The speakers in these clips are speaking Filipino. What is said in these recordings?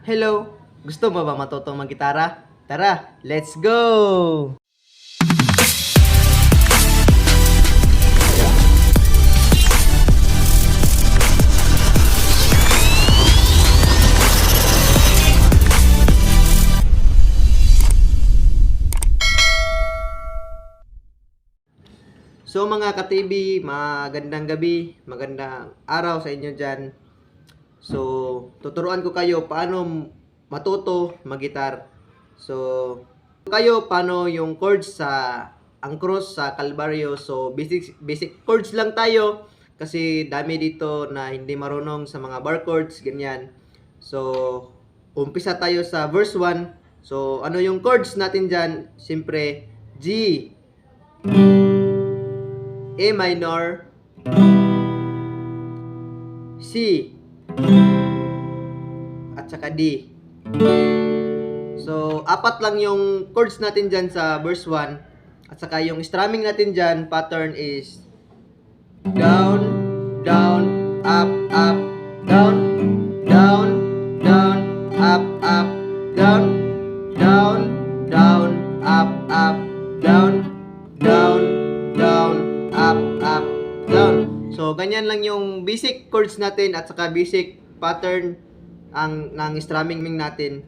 Hello! Gusto mo ba matutong mag-gitara? Tara, let's go! So mga ka-TV, magandang gabi, magandang araw sa inyo dyan. So, tuturuan ko kayo paano matuto magitar. So, kayo paano yung chords sa ang cross sa Calvario. So, basic basic chords lang tayo kasi dami dito na hindi marunong sa mga bar chords, ganyan. So, umpisa tayo sa verse 1. So, ano yung chords natin dyan? Siyempre, G, A minor, C, at saka D. So, apat lang yung chords natin dyan sa verse 1. At saka yung strumming natin dyan, pattern is down, down, up, up, down, down, down, up, up, down, down, down, up, up, down, down, down, up, up, down. So, ganyan lang yung basic chords natin at saka basic pattern ang ng strumming natin.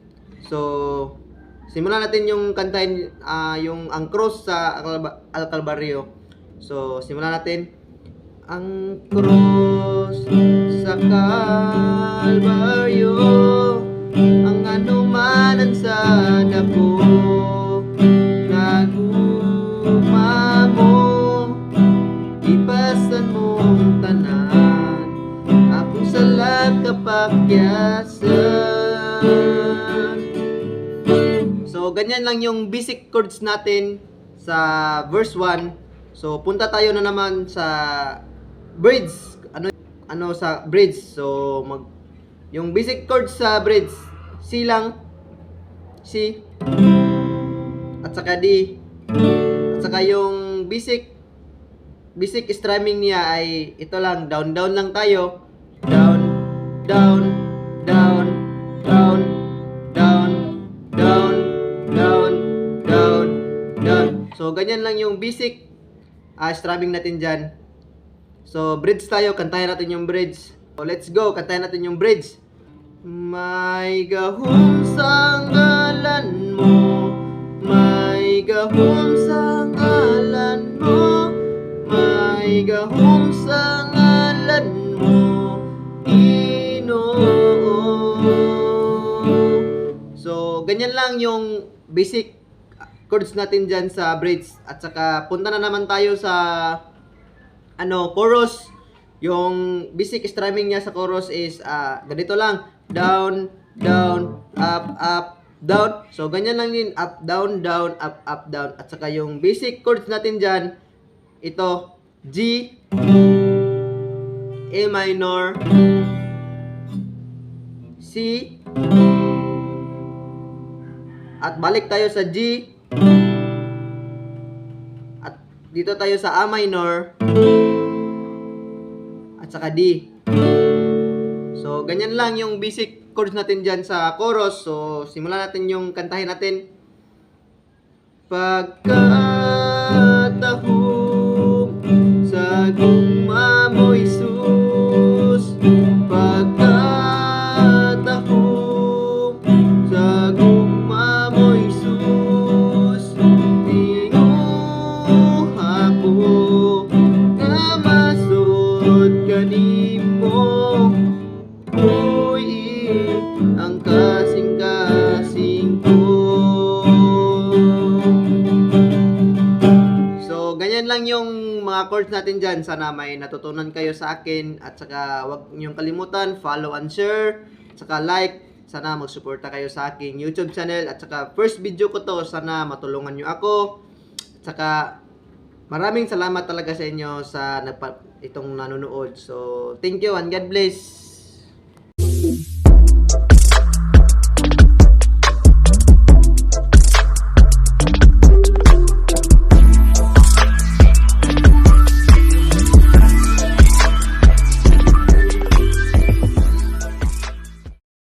So, simulan natin yung kantahin ah, yung ang cross sa Alcalba- Al Calvario. So, simulan natin. Ang cross sa Calvario So, ganyan lang yung basic chords natin sa verse 1. So, punta tayo na naman sa bridge. Ano ano sa bridge. So, mag yung basic chords sa bridge, C lang. C. At saka D. At saka yung basic basic strumming niya ay ito lang, down down lang tayo. Down, down, So, ganyan lang yung basic ah, strumming natin dyan. So, bridge tayo. Kantahin natin yung bridge. So, let's go. Kantahin natin yung bridge. May gahom sa ngalan mo May gahom sa ngalan mo May gahom sa ngalan mo Ginoo So, ganyan lang yung basic chords natin dyan sa bridge. At saka, punta na naman tayo sa ano, chorus. Yung basic strumming niya sa chorus is ah, ganito lang. Down, down, up, up, down. So, ganyan lang yun. Up, down, down, up, up, down. At saka yung basic chords natin dyan, ito, G, A minor, C, at balik tayo sa G. dito tayo sa A minor. At saka D. So, ganyan lang yung basic chords natin dyan sa chorus. So, simulan natin yung kantahin natin. Pagkatahong sa guma lang yung mga chords natin dyan. Sana may natutunan kayo sa akin. At saka, wag niyong kalimutan, follow and share. At saka, like. Sana magsuporta kayo sa aking YouTube channel. At saka, first video ko to. Sana matulungan niyo ako. At saka, maraming salamat talaga sa inyo sa nagpa- itong nanonood. So, thank you and God bless.